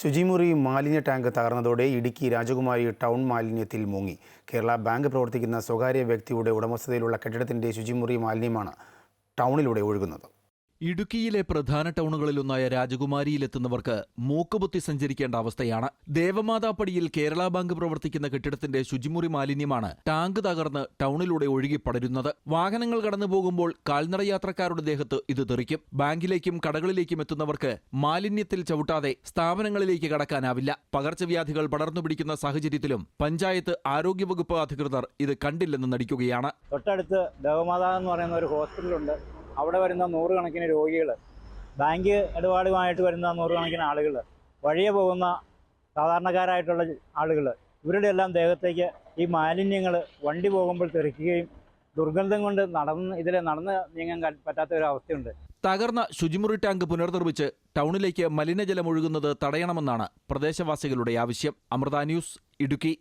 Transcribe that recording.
ശുചിമുറി മാലിന്യ ടാങ്ക് തകർന്നതോടെ ഇടുക്കി രാജകുമാരി ടൗൺ മാലിന്യത്തിൽ മുങ്ങി. കേരള ബാങ്ക് പ്രവർത്തിക്കുന്ന സ്വകാര്യ വ്യക്തിയുടെ ഉടമസ്ഥതയിലുള്ള കെട്ടിടത്തിന്റെ ശുചിമുറി മാലിന്യമാണ് ടൗണിലൂടെ ഒഴുകുന്നത്. ഇടുക്കിയിലെ പ്രധാന ടൗണുകളിലൊന്നായ രാജകുമാരിയിലെത്തുന്നവർക്ക് മൂക്കുപൊത്തി സഞ്ചരിക്കേണ്ട അവസ്ഥയാണ്. ദേവമാതാപ്പടിയിൽ കേരള ബാങ്ക് പ്രവർത്തിക്കുന്ന കെട്ടിടത്തിന്റെ ശുചിമുറി മാലിന്യമാണ് ടാങ്ക് തകർന്ന് ടൗണിലൂടെ ഒഴുകിപ്പടരുന്നത്. വാഹനങ്ങൾ കടന്നു പോകുമ്പോൾ കാൽനട യാത്രക്കാരുടെ ദേഹത്ത് ഇത് തെറിക്കും. ബാങ്കിലേക്കും കടകളിലേക്കും എത്തുന്നവർക്ക് മാലിന്യത്തിൽ ചവിട്ടാതെ സ്ഥാപനങ്ങളിലേക്ക് കടക്കാനാവില്ല. പകർച്ചവ്യാധികൾ പടർന്നു പിടിക്കുന്ന സാഹചര്യത്തിലും പഞ്ചായത്ത് ആരോഗ്യവകുപ്പ് അധികൃതർ ഇത് കണ്ടില്ലെന്ന് നടിക്കുകയാണ്. തൊട്ടടുത്ത് ദേവമാതാ എന്ന് പറയുന്ന ഒരു ഹോസ്പിറ്റലുണ്ട്. അവിടെ വരുന്ന നൂറുകണക്കിന് രോഗികൾ ബാങ്ക് ഇടപാടുമായിട്ട് വരുന്ന നൂറുകണക്കിന് ആളുകൾ വഴിയെ പോകുന്ന സാധാരണക്കാരായിട്ടുള്ള ആളുകൾ ഇവരുടെ എല്ലാം ദേഹത്തേക്ക് ഈ മാലിന്യങ്ങൾ വണ്ടി പോകുമ്പോൾ തെറിക്കുകയും ദുർഗന്ധം കൊണ്ട് നടന്ന് ഇതിലെ നടന്ന് നീങ്ങാൻ പറ്റാത്ത ഒരു അവസ്ഥയുണ്ട്. തകർന്ന ശുചിമുറി ടാങ്ക് പുനർനിർമ്മിച്ച് ടൗണിലേക്ക് മലിനജലം ഒഴുകുന്നത് തടയണമെന്നാണ് പ്രദേശവാസികളുടെ ആവശ്യം. അമൃത ന്യൂസ് ഇടുക്കി.